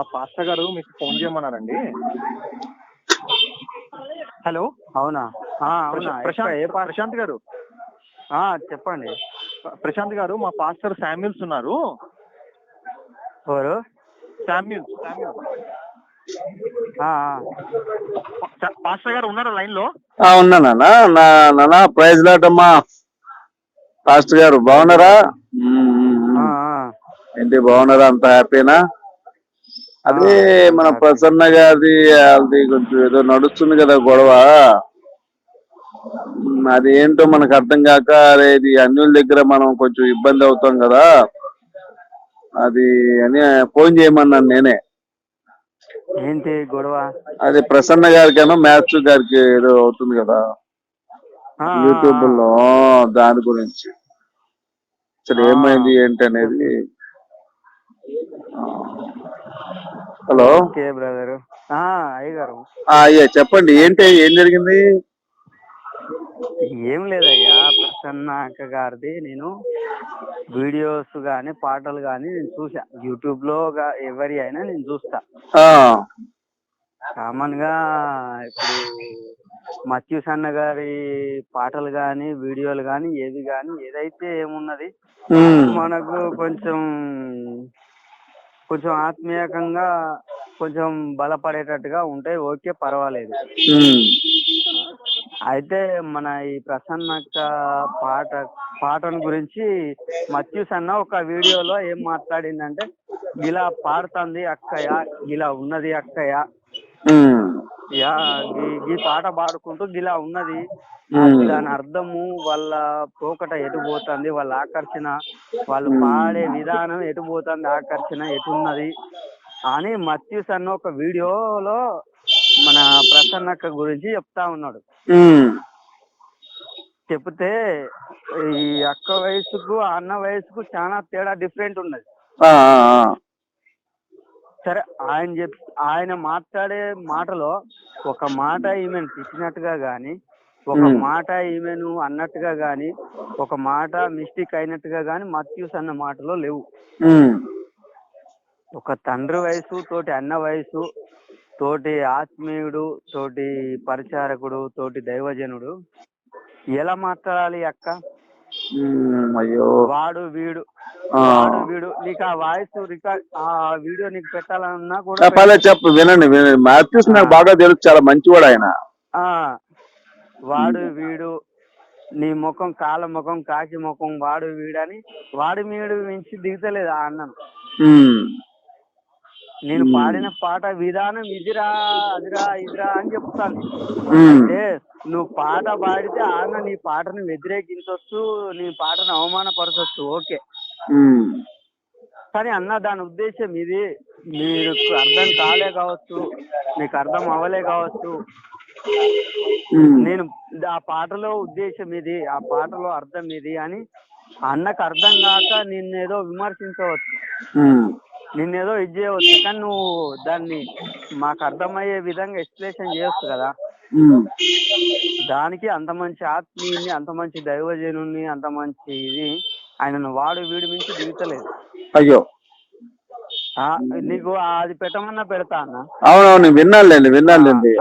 మా పాస్టర్ గారు మీకు ఫోన్ చేయమన్నారండి. హలో? అవునా? ఆ, అవునా. ప్రశాంత్ ఎక్కడ? ఏ పా- ప్రశాంత్ గారు. ఆ, చెప్పండి. ప్రశాంత్ గారు మా పాస్టర్ శామ్యుల్స్ ఉన్నారు. ఎవరు. పా- పాస్టర్ గారు ఉన్నారా లైన్లో ఆ, ఉన్నానా నా నాన్న ప్రైజ్ లాటమ్మా పాస్టర్ గారు బాగున్నారా. ఏంటి బాగున్నారా? అంత హ్యాపీనా? అదే మన. ప్రసన్న గారిది అది కొంచెం ఏదో నడుస్తుంది కదా గొడవ మ్మ్, అది ఏంటో మనకు అర్థం కాక అరే ఇది అన్యుల దగ్గర మనం కొంచెం ఇబ్బంది అవుతాం కదా అది అని ఫోన్ చేయమన్నాను నేనే ఏంటి గొడవ అది ప్రసన్న గారికేనో మ్యాథ్స్ గారికి ఏదో అవుతుంది కదా యూట్యూబ్. లో దాని గురించి అసలు. ఏమైంది ఏంటి అనేది. హలో? Okay brother. అయ్యగారు అయ్యా చెప్పండి ఏంటి ఏం జరిగింది? ఏం లేదయ్యా ప్రసన్న అక్క గారిది. నేను వీడియోస్ గాని పాటలు గాని నేను చూసా యూట్యూబ్లో ఎవరి అయినా నేను చూస్తా. కామన్గా ఇప్పుడు మత్యూస్ అన్న గారి పాటలు గాని వీడియోలు గాని ఏది గాని ఏదైతే ఏమున్నది మనకు కొంచెం కొంచెం ఆత్మీయకంగా కొంచెం బలపడేటట్టుగా ఉంటాయి ఓకే పర్వాలేదు. అయితే మన ఈ ప్రసన్నక్క పాట పాటను గురించి మత్యూస్ అన్న ఒక వీడియోలో ఏం మాట్లాడిందంటే ఇలా పాడుతుంది అక్కయ్య ఇలా ఉన్నది అక్కయ్య ఈ పాట పాడుకుంటూ ఇలా ఉన్నది. దాని అర్థము వాళ్ళ పోకట ఎటు పోతుంది వాళ్ళ ఆకర్షణ వాళ్ళు. పాడే విధానం ఎటు పోతుంది ఆకర్షణ ఎటున్నది అని మత్యూస్ అన్న ఒక వీడియోలో మన ప్రసన్నక్క గురించి చెప్తా ఉన్నాడు. చెప్తే ఈ అక్క వయసుకు అన్న వయసుకు చాలా తేడా డిఫరెంట్ ఉన్నది. సరే ఆయన చెప్ ఆయన మాట్లాడే మాటలో ఒక మాట ఈమెను తిట్టినట్టుగా గాని ఒక. మాట ఈమెను అన్నట్టుగా గాని ఒక మాట మిస్టేక్ అయినట్టుగా గాని మత్యూస్ అన్న మాటలో లేవు. ఒక తండ్రి వయసు తోటి అన్న వయసు తోటి ఆత్మీయుడు తోటి పరిచారకుడు తోటి దైవజనుడు ఎలా మాట్లాడాలి అక్క? అయ్యో. వాడు వీడు. వాడు వీడు. నీకు ఆ వాయిస్ రికార్డ్ ఆ వీడియో నీకు పెట్టాలన్నా కూడా పర్లేదు చెప్పు వినండి వినండి. మాథ్యూస్ నాకు బాగా తెలుసు చాలా మంచివాడు ఆయన. ఆ. వాడు వీడు నీ ముఖం కాళ్ళ ముఖం కాకి ముఖం వాడు వీడని వాడి మీడు మించి దిగుతలేదు ఆ అన్నం. నేను. పాడిన పాట విధానం ఇదిరా అదిరా ఇదిరా అని చెప్తాను. అంటే నువ్వు పాట పాడితే ఆ అన్న నీ పాటను వ్యతిరేకించవచ్చు నీ పాటను అవమానపరచవచ్చు ఓకే. కానీ అన్న దాని ఉద్దేశం ఇది. మీరు అర్థం కాలే కావచ్చు మీకు అర్థం అవ్వలే కావచ్చు. నేను ఆ పాటలో ఉద్దేశం ఇది ఆ పాటలో అర్థం ఇది అని అన్నకు అర్థం కాక నిన్నేదో విమర్శించవచ్చు. నిన్నేదో ఇది చేయవచ్చు కానీ నువ్వు దాన్ని మాకు అర్థమయ్యే విధంగా ఎక్స్ప్లెనేషన్ చేయొచ్చు కదా. దానికి అంత మంచి ఆత్మీయుని అంత మంచి దైవజనుని అంత మంచి ఇది ఆయనను వాడు వీడి మించి దిగుతలేదు. అయ్యో. నీకు అది పెట్టమన్నా పెడతా అన్న? అవునవును విన్నానులేండి విన్నానులేండి.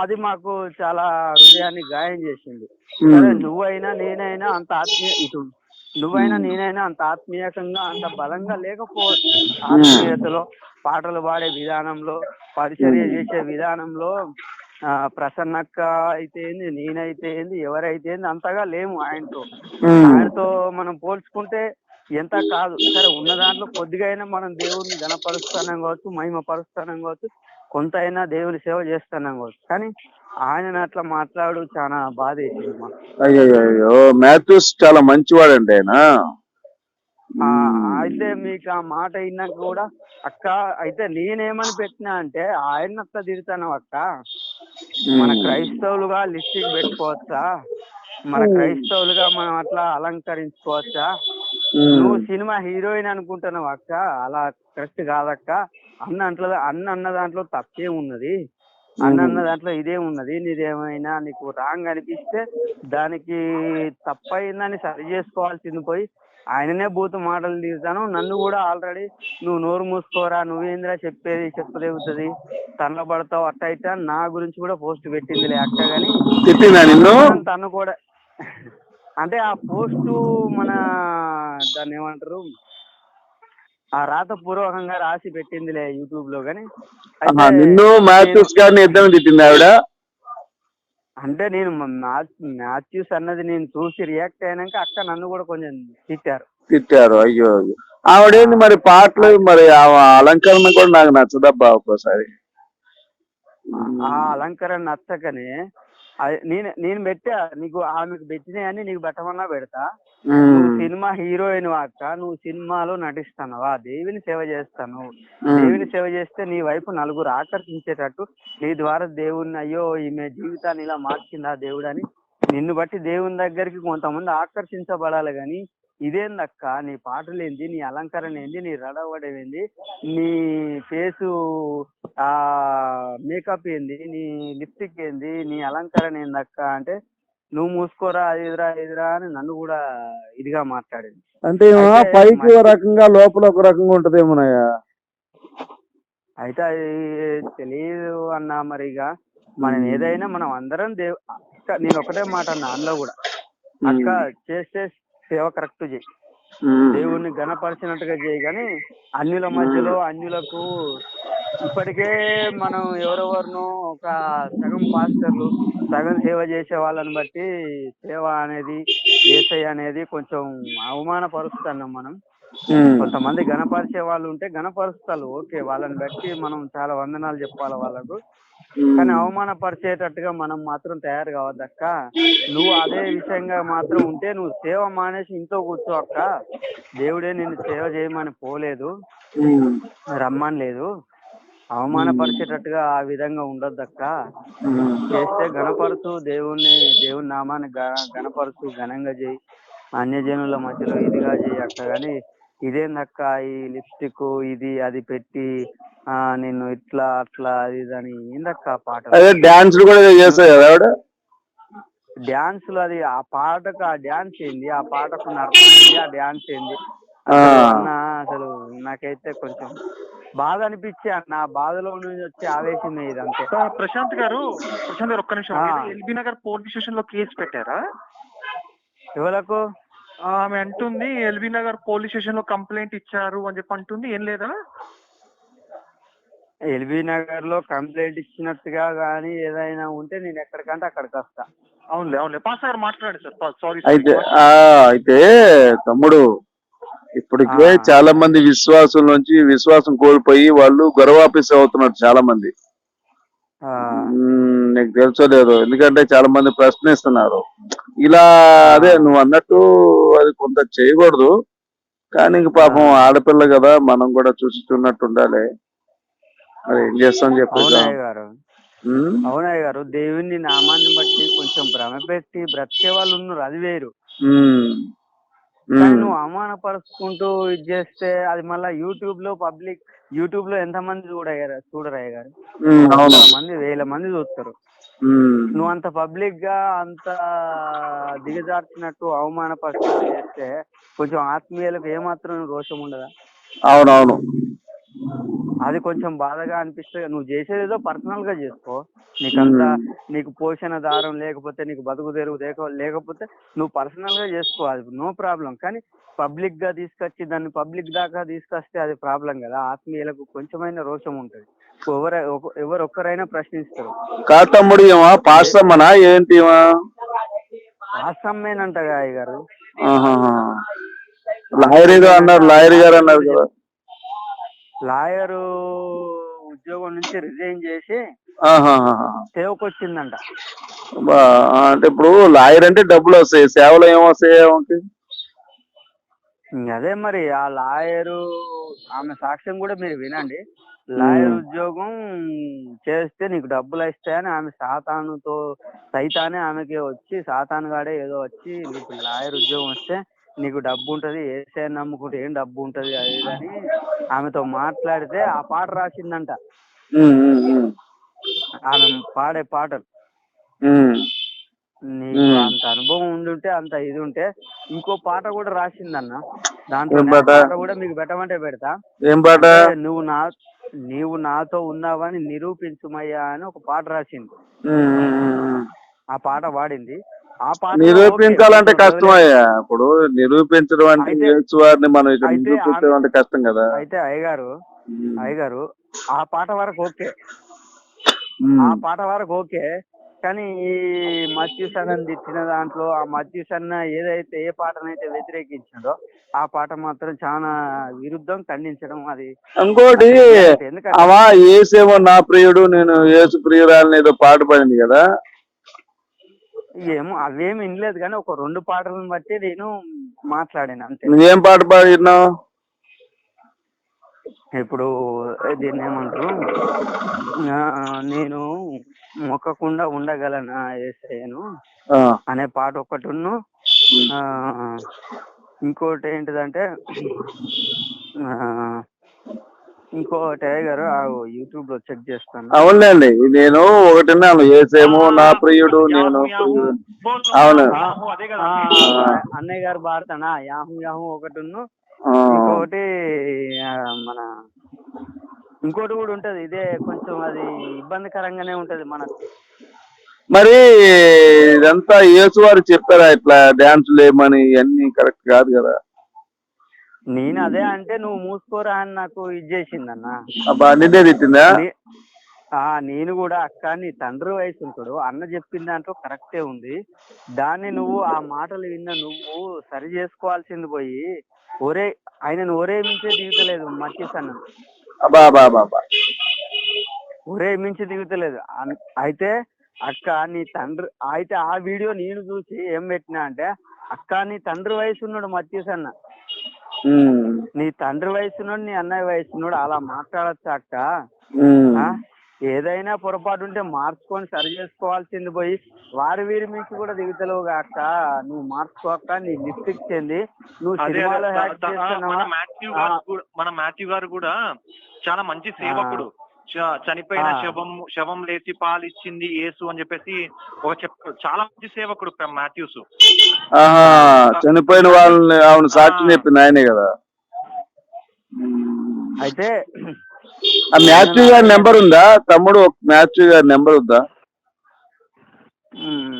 అది మాకు చాలా హృదయాన్ని గాయం చేసింది. సరే నువ్వైనా నేనైనా అంత ఆత్మీయ ఇటు నువ్వైనా నేనైనా అంత ఆత్మీయకంగా అంత బలంగా లేకపోవచ్చు. ఆత్మీయతలో పాటలు పాడే విధానంలో పరిచర్య చేసే విధానంలో ఆ ప్రసన్నక్క అయితే ఏంది నేనైతే ఏంది ఎవరైతే ఏంది అంతగా లేము ఆయనతో. ఆయనతో మనం పోల్చుకుంటే ఎంత కాదు. సరే ఉన్న దాంట్లో కొద్దిగా అయినా మనం దేవుడిని గణపరుస్తున్నాం కావచ్చు మహిమ పరుస్తున్నాం కావచ్చు కొంత అయినా దేవుని సేవ చేస్తున్నాం కావచ్చు. కానీ ఆయన అట్లా మాట్లాడు చాలా బాధ అయ్యో మాథ్యూస్ చాలా మంచివాడండి ఆయన. ఆ, అయితే మీకు ఆ మాట విన్నాక కూడా అక్క అయితే నేనేమని పెట్టినా అంటే ఆయన అట్లా తిడతాను అక్క. మన క్రైస్తవులుగా లిస్టిక్ పెట్టుకోవచ్చా? మన క్రైస్తవులుగా మనం అట్లా అలంకరించుకోవచ్చా? నువ్వు సినిమా హీరోయిన్ అనుకుంటున్నావు అక్క? అలా కరెక్ట్ కాదక్క. అన్న అంట్లో అన్న అన్న దాంట్లో తప్పే ఉన్నది అన్న దాంట్లో ఇదే ఉన్నది. నీదేమైనా నీకు రాంగ్ అనిపిస్తే దానికి తప్పైందని సరి చేసుకోవాల్సింది పోయి ఆయననే బూతు మాటలు తీరుతాను. నన్ను కూడా ఆల్రెడీ నువ్వు నోరు మూసుకోరా నువ్వేంద్రా చెప్పేది చెప్పదేగుతుంది తనలో పడతావు అట్ట అని నా గురించి కూడా పోస్ట్ పెట్టిందిలే అక్క గాని. తను కూడా అంటే ఆ పోస్టు మన దాన్ని ఏమంటారు? ఆ రాత పూర్వకంగా రాసి పెట్టిందిలే యూట్యూబ్లో గాని నిన్ను మాథ్యూస్ గారిని ఇద్దరు తిట్టింది ఆవిడ? అంటే నేను మ్యాచ్ మ్యాథ్యూస్ అన్నది నేను చూసి రియాక్ట్ అయినాక అక్క నన్ను కూడా కొంచెం తిట్టారు. తిట్టారు అయ్యో అయ్యో. ఆవిడేంది మరి పాటలు మరి ఆ అలంకరణ కూడా నాకు నచ్చదబ్బా ఒక్కోసారి. ఆ అలంకరణ నచ్చకనే నేను నేను పెట్టా. నీకు ఆమెకు పెట్టినాయని నీకు పెట్టమన్నా పెడతా. సినిమా హీరోయిన్ అక్క. నువ్వు సినిమాలో నటిస్తానవా? దేవిని సేవ చేస్తాను. దేవుని సేవ చేస్తే నీ వైపు నలుగురు ఆకర్షించేటట్టు నీ ద్వారా దేవుణ్ణి అయ్యో ఈమె జీవితాన్ని ఇలా మార్చిందా దేవుడు అని? నిన్ను బట్టి దేవుని దగ్గరికి కొంతమంది ఆకర్షించబడాలి కానీ ఇదేందక్క? నీ పాటలు ఏంది నీ అలంకరణ ఏంది నీ రడవడం ఏంది నీ ఫేసు ఆ మేకప్ ఏంది నీ లిప్స్టిక్ ఏంది నీ అలంకరణ ఏందక్క అంటే నువ్వు మూసుకోరా ఎదురా ఎదురా అని నన్ను కూడా ఇదిగా మాట్లాడింది. అంటే పైకి ఒక రకంగా లోపల ఒక రకంగా ఉంటదేమోనయ్యా అయితే అది తెలియదు అన్నా మరి ఇక మనం ఏదైనా మనం అందరం దేవు నేను ఒకటే మాట అన్నా అందులో కూడా. అక్క చేస్తే సేవ కరెక్ట్ చేయి. దేవుణ్ణి గణపరిచినట్టుగా చేయి కానీ అన్యుల మధ్యలో అన్యులకు ఇప్పటికే మనం ఎవరెవరినో ఒక సగం పాస్టర్లు సగం సేవ చేసే వాళ్ళని బట్టి సేవ అనేది ఏసై అనేది కొంచెం అవమానపరుస్తున్నాం మనం. కొంతమంది గణపరిచే వాళ్ళు ఉంటే గణపరుస్తారు ఓకే. వాళ్ళని బట్టి మనం చాలా వందనాలు చెప్పాలి వాళ్ళకు. కానీ అవమానపరిచేటట్టుగా మనం మాత్రం తయారు కావద్దక్క నువ్వు అదే విషయంగా మాత్రం ఉంటే నువ్వు సేవ మానేసి ఇంట్లో కూర్చో అక్క. దేవుడే నిన్ను సేవ చేయమని పోలేదు. రమ్మని లేదు అవమానపరిచేటట్టుగా ఆ విధంగా ఉండొద్దక్క ఉమ్. చేస్తే గణపరుచు దేవుణ్ణి దేవుని నామాన్ని గణపరుచు ఘనంగా చేయి. అన్యజనుల మధ్యలో ఇదిగా చేయి అక్క. కానీ ఇదేందక్క ఈ లిప్స్టిక్ ఇది అది పెట్టి ఆ నిన్ను ఇట్లా అట్లా అది అని. ఏందక్క పాట? అదే డాన్స్ కూడా చేస్తాయి కదా ఆవిడ? డాన్సులు అది ఆ పాటకు ఆ డాన్స్ ఏంది? ఆ పాటకు ఆ. డాన్స్ ఏంది. అసలు అన్న అసలు నాకైతే కొంచెం బాధ అనిపించి అన్న ఆ బాధలో నుంచి వచ్చి ఆవేశమే ఇది అంతే ఆ, ప్రశాంత్ గారు ప్రశాంత్ గారు ఒక్క నిమిషం. ఎల్బీ నగర్ పోలీస్ స్టేషన్లో కేసు పెట్టారా? ఎవరకు ఆమె అంటుంది ఎల్బీ నగర్ పోలీస్ స్టేషన్లో కంప్లైంట్ ఇచ్చారు అని చెప్పి అంటుంది. ఏం లేదా? ఎల్బీ నగర్లో కంప్లైంట్ ఇచ్చినట్టుగా కానీ ఏదైనా ఉంటే నేను ఎక్కడికంటే అక్కడికి వస్తా. అవునులే అవునులే. పాస్ గారు మాట్లాడు సార్. సారీ అయితే ఆ అయితే తమ్ముడు ఇప్పటికే ఆ. చాలా మంది విశ్వాసం నుంచి విశ్వాసం కోల్పోయి వాళ్ళు గొరవాపీస్ అవుతున్నారు చాలా మంది నీకు తెలుసో లేదు. ఎందుకంటే చాలా మంది ప్రశ్నిస్తున్నారు. ఇలా అదే నువ్వు అన్నట్టు అది కొంత చేయకూడదు. కానీ ఇంక పాపం. ఆడపిల్ల కదా మనం కూడా చూసి చూడనట్టు ఉండాలి. మరి ఏం చేస్తాం చెప్పేసి గారు. అవునయ్య గారు దేవుని నామాన్ని బట్టి కొంచెం భ్రమ పెట్టి బ్రతికే వాళ్ళు ఉన్నారు. అది వేరు. కానీ నువ్వు అవమానపరుచుకుంటూ ఇది చేస్తే అది మళ్ళా యూట్యూబ్లో పబ్లిక్ యూట్యూబ్లో ఎంత మంది చూడయ్యారు చూడరయ్య గారు? మంది వేల మంది చూస్తారు. నువ్వు అంత పబ్లిక్గా అంత దిగజార్చినట్టు అవమానపరిచినట్టు చేస్తే కొంచెం ఆత్మీయులకు ఏమాత్రం రోషం ఉండదా? అవునవును. అది కొంచెం బాధగా అనిపిస్తే నువ్వు చేసేది ఏదో పర్సనల్గా చేసుకో. నీకంతా నీకు పోషణ దారం లేకపోతే నీకు బతుకు తెరువు లేక లేకపోతే నువ్వు పర్సనల్గా చేసుకో. అది నో ప్రాబ్లం కానీ పబ్లిక్గా తీసుకొచ్చి దాన్ని పబ్లిక్ దాకా తీసుకొస్తే అది ప్రాబ్లం కదా. ఆత్మీయులకు కొంచెమైన రోషం ఉంటుంది. ఎవరు ఎవరు ఒక్కరైనా ప్రశ్నిస్తారు. కాదు తమ్ముడు ఏమా పాస్టమ్మనా ఏంటి అయ్య గారు. లాయర్ ఏదో అన్నారు లాయర్ గారు అన్నారు కదా. లాయరు ఉద్యోగం నుంచి రిజైన్ చేసి. సేవకు వచ్చిందంట అంటే ఇప్పుడు లాయర్ అంటే డబ్బులు వస్తాయి సేవలు ఏమొస్తాయి అదే మరి ఆ లాయరు ఆమె సాక్ష్యం కూడా మీరు వినండి. లాయర్ ఉద్యోగం చేస్తే నీకు డబ్బులు వస్తాయని ఆమె సాతానుతో సైతానే ఆమెకి వచ్చి సాతాను గాడే ఏదో వచ్చి నీకు లాయర్ ఉద్యోగం వస్తే నీకు డబ్బు ఉంటది ఏసే నమ్ముకుంటే ఏం డబ్బు ఉంటది అది అని ఆమెతో మాట్లాడితే ఆ పాట రాసిందంట. ఆమె పాడే పాటలు. నీకు. అంత అనుభవం ఉండుంటే అంత ఇది ఉంటే ఇంకో పాట కూడా రాసిందన్న దాంట్లో పాట? కూడా మీకు పెట్టమంటే పెడతా ఏం పాట నువ్వు నా నీవు నాతో ఉన్నావని నిరూపించుమయ్యా అని ఒక పాట రాసింది. ఆ పాట పాడింది ఆ పాట నిరూపించాలంటే కష్టమయ్యా. ఇప్పుడు నిరూపించడం అంటే వారిని మనం ఇక్కడ నిరూపించడం అంటే కష్టం కదా. అయితే అయ్యగారు. అయ్యగారు ఆ పాట వరకు ఓకే. ఆ పాట వరకు ఓకే. కానీ ఈ మత్స్యూస్ అన్న తిట్టిన దాంట్లో ఆ మత్స్యూస్ అన్న ఏదైతే ఏ పాటనైతే వ్యతిరేకించిందో ఆ పాట మాత్రం చాలా విరుద్ధం ఖండించడం అది ఇంకోటి అవా ఏసేమో నా ప్రియుడు నేను యేసు ప్రియురాలని ఏదో పాట పాడింది కదా. ఏమో అవేమి వినలేదు కానీ ఒక రెండు పాటలను బట్టి నేను మాట్లాడాను అంతే. నువ్వేం పాట పాడినావు? ఇప్పుడు దీన్ని ఏమంటారు? నేను మొక్కకుండా ఉండగలనా ఏసయ్యను ఆ, అనే పాట ఒకటిను ఆ, ఇంకోటి ఏంటిదంటే ఆ, ఇంకోటి గారు యూట్యూబ్లో చెక్ చేస్తాను. అవునులేండి. నేను ఒకటి విన్నాను ఏసేమో నా ప్రియుడు నేను. అవును. అన్నయ్య గారు పాడతానా? యాహు యాహు ఒకటిను ఆ, ఇంకోటి మన ఇంకోటి కూడా ఉంటది. ఇదే కొంచెం అది ఇబ్బందికరంగానే ఉంటది మనకు. మరి ఇదంతా యేసు వారు చెప్పారా ఇట్లా డాన్స్ లేమని ఇవన్నీ కరెక్ట్ కాదు కదా. నేను అదే అంటే నువ్వు మూసుకోరా అని నాకు ఇది చేసింది అన్న అబ్బా నిన్నే తిట్టిందా? నే- ఆ నేను కూడా అక్క నీ తండ్రి వయసు ఉంటాడు. అన్న చెప్పిన దాంట్లో కరెక్టే ఉంది. దాన్ని నువ్వు ఆ మాటలు విన్న నువ్వు సరి చేసుకోవాల్సింది పోయి ఒరే ఆయనను ఒరే మించే దిగుతలేదు మచ్చీస్ అన్న. ఒరే మించి దిగుతలేదు. అయితే అక్క నీ తండ్రి అయితే ఆ వీడియో నేను చూసి ఏం పెట్టినా అంటే అక్క నీ తండ్రి వయసు ఉన్నాడు మచ్చీస్ అన్న. నీ తండ్రి వయసు ఉన్నాడు నీ అన్నయ్య వయసు ఉన్నాడు అలా మాట్లాడచ్చా అక్క? ఏదైనా పొరపాటు ఉంటే మార్చుకొని సరి చేసుకోవాల్సింది పోయి వారి వీరి మించి కూడా దిగుతలేవు అక్క. నువ్వు మార్చుకోక నీ లిప్స్టిక్ చెంది నువ్వు సినిమాలో మన మాథ్యూ. గారు కూడా మన మాథ్యూ గారు కూడా చాలా మంచి సేవకుడు. చనిపోయిన. శవం శవం లేచి పాలిచ్చింది యేసు అని చెప్పేసి ఒక చాలా మంచి సేవకుడు మాథ్యూస్. ఆహా చనిపోయిన వాళ్ళని అవును సాక్షి చెప్పింది ఆయనే కదా. అయితే ఆ మ్యాథ్యూ గారి నెంబర్ ఉందా? తమ్ముడు మ్యాథ్యూ గారి నెంబర్ ఉందా?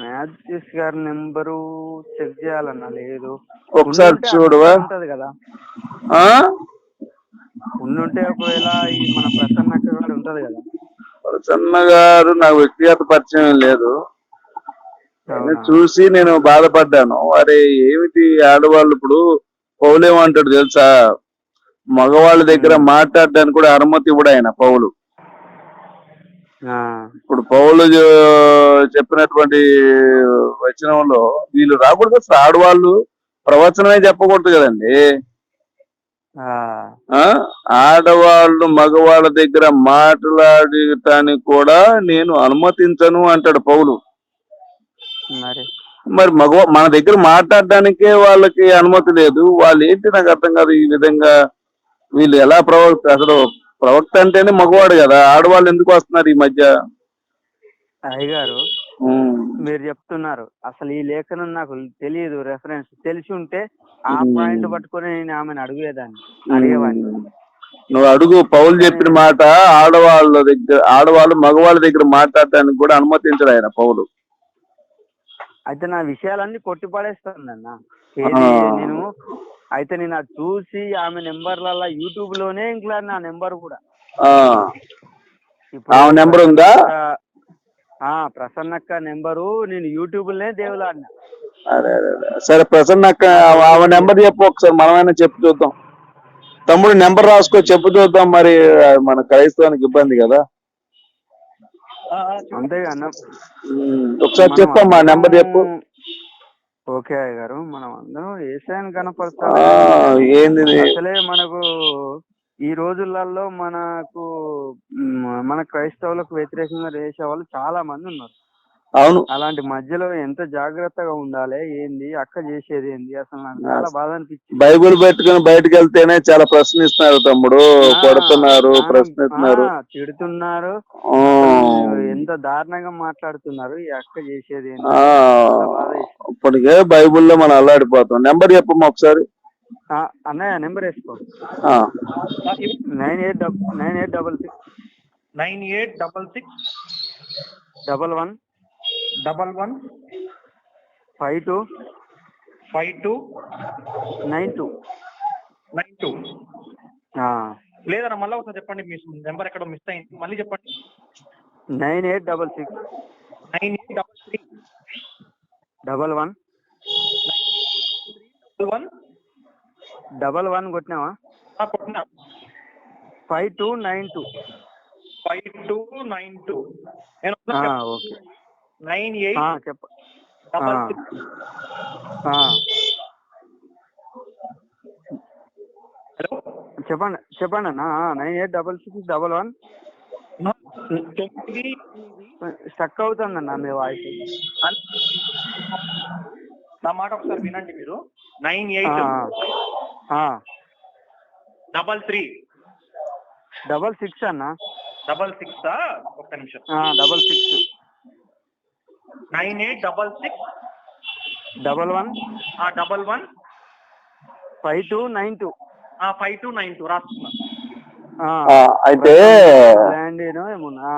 మ్యాథ్యూస్ గారి నెంబరు చెక్ చేయాలన్నా లేదు. ఒకసారి చూడవా ఉంటది కదా. ఆ? ఉండుంటే ఒకవేళ ఈ మన ప్రసన్న కూడా ఉంటది కదా. ప్రసన్న గారు నాకు వ్యక్తిగత పరిచయం లేదు? చూసి నేను బాధపడ్డాను. అరే ఏమిటి ఆడవాళ్ళు ఇప్పుడు పౌలేమంటాడు తెలుసా? మగవాళ్ళ దగ్గర మాట్లాడడానికి కూడా అనుమతి ఇవ్వడు ఆయన పౌలు. ఇప్పుడు పౌలు చెప్పినటువంటి వచనంలో వీళ్ళు రాకూడదు అసలు. ఆడవాళ్ళు ప్రవచనమే చెప్పకూడదు కదండి. ఆడవాళ్ళు మగవాళ్ళ దగ్గర మాట్లాడటానికి కూడా నేను అనుమతించను అంటాడు పౌలు. మరి? మరి మగ మన దగ్గర మాట్లాడడానికే వాళ్ళకి అనుమతి లేదు. వాళ్ళు ఏంటి నాకు అర్థం కాదు ఈ విధంగా వీళ్ళు ఎలా ప్రవక్త అసలు ప్రవక్త అంటేనే మగవాడు కదా. ఆడవాళ్ళు ఎందుకు వస్తున్నారు ఈ మధ్య? అయ్యగారు. మీరు చెప్తున్నారు. అసలు ఈ లేఖనం నాకు తెలియదు రెఫరెన్స్ తెలిసి ఉంటే ఆ. పాయింట్ పట్టుకొని నేను ఆమెను అడిగేదాన్ని అడిగేవాడిని. నువ్వు అడుగు. పౌలు చెప్పిన మాట ఆడవాళ్ళ దగ్గర ఆడవాళ్ళు మగవాళ్ళ దగ్గర మాట్లాడటానికి కూడా అనుమతించడు ఆయన పౌలు. అయితే నా విషయాలన్నీ కొట్టి పడేస్తానన్న. ఏది ఆ. నేను అయితే నేను అది చూసి ఆమె నెంబర్లలో యూట్యూబ్లోనే ఇంకా నా నెంబర్ కూడా. ఆమె నెంబర్ ఉందా? ఆ ప్రసన్నక్క నెంబరు నేను యూట్యూబ్లోనే దేవులాడిన. అదే అదే అదే. సరే ప్రసన్న అక్క ఆ- ఆమె నెంబర్ చెప్పు ఒకసారి మనమైనా చెప్పు చూద్దాం. తమ్ముడు నెంబర్ రాసుకో చెప్పు చూద్దాం మరి ఆ, మన క్రైస్తవానికి ఇబ్బంది కదా. అంతేగా అన్న. ఉమ్, ఒకసారి చెప్పమ్మా నెంబర్ చెప్పు. ఓకే అయ్య గారు మనం అందరం ఏసాయని ఆ, కనపడతాం ఏంది ఇది? అసలే మనకు ఈ రోజులలో మనకు మన క్రైస్తవులకు వ్యతిరేకంగా చేసే వాళ్ళు చాలా మంది ఉన్నారు. అవును. అలాంటి మధ్యలో ఎంత జాగ్రత్తగా ఉండాలి ఏంది అక్క చేసేది ఏంది అసలు నాకు చాలా బాధ అనిపించింది. బైబిల్ పెట్టుకుని బయటకు వెళ్తేనే చాలా ప్రశ్నిస్తున్నారు తమ్ముడు. కొడుతున్నారు ప్రశ్నిస్తున్నారు. తిడుతున్నారు. ఎంత దారుణంగా మాట్లాడుతున్నారు ఈ అక్క చేసేది. ఇప్పటికే బైబిల్లో మనం అల్లాడిపోతాం. నెంబర్ చెప్పమ్మా ఒకసారి. అన్నయ్య నెంబర్ వేసుకో. ఆ, nine eight double nine eight double six. Nine eight double six. Double one. Double one. Five two. Five two. Nine two. Nine two. లేదన్న మళ్ళీ ఒకసారి చెప్పండి మీ నెంబర్ ఎక్కడో మిస్ అయింది. మళ్ళీ చెప్పండి. Nine eight double six. Nine eight double three. Double one. Double one. Double one కొట్టినావా? కొట్టినా. Five two nine two. Five two nine two. నేను ఓకే. నైన్ ఎయిట్ చెప్ప. హలో? చెప్పండి చెప్పండి అన్న. Nine eight double six double one. Stuck అవుతుందన్న మీ voice. నా మాట ఒకసారి వినండి మీరు. Nine eight. Double three double six అన్న? డబల్ సిక్స్ ఒక్క నిమిషం. ఆ, double six nine eight double six double one double one five two nine two five two nine two రాస్తున్నా. ఆ, అయితే ల్యాండ్ ఏమన్నా?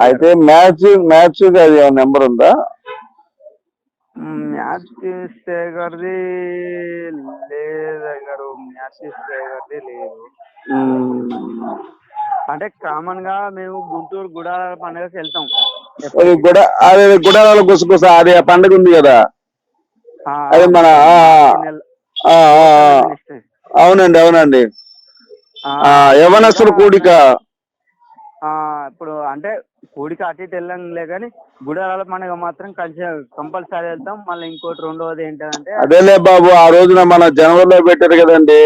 అయితే మ్యాచ్ మ్యాచ్ అది నెంబర్ ఉందా? మ్యాచ్ తీస్తే గారిది లేదు గారు లేదు. అంటే కామన్గా మేము గుంటూరు గుడాల పండుగకి వెళ్తాం. గుడ అది గుడారాల గుసగుస అది పండుగ ఉంది కదా? అది మన. అవునండి అవునండి. యవనస్తుల కూడిక. ఆ, ఇప్పుడు అంటే గుడికి అటు ఇటు వెళ్ళంలే కానీ గుడారాల పండుగ మాత్రం కలిసి కంపల్సరీ వెళ్తాం. మళ్ళీ ఇంకోటి రెండవది ఏంటంటే అదేలే బాబు ఆ రోజున మన జనవరిలో పెట్టారు కదండి.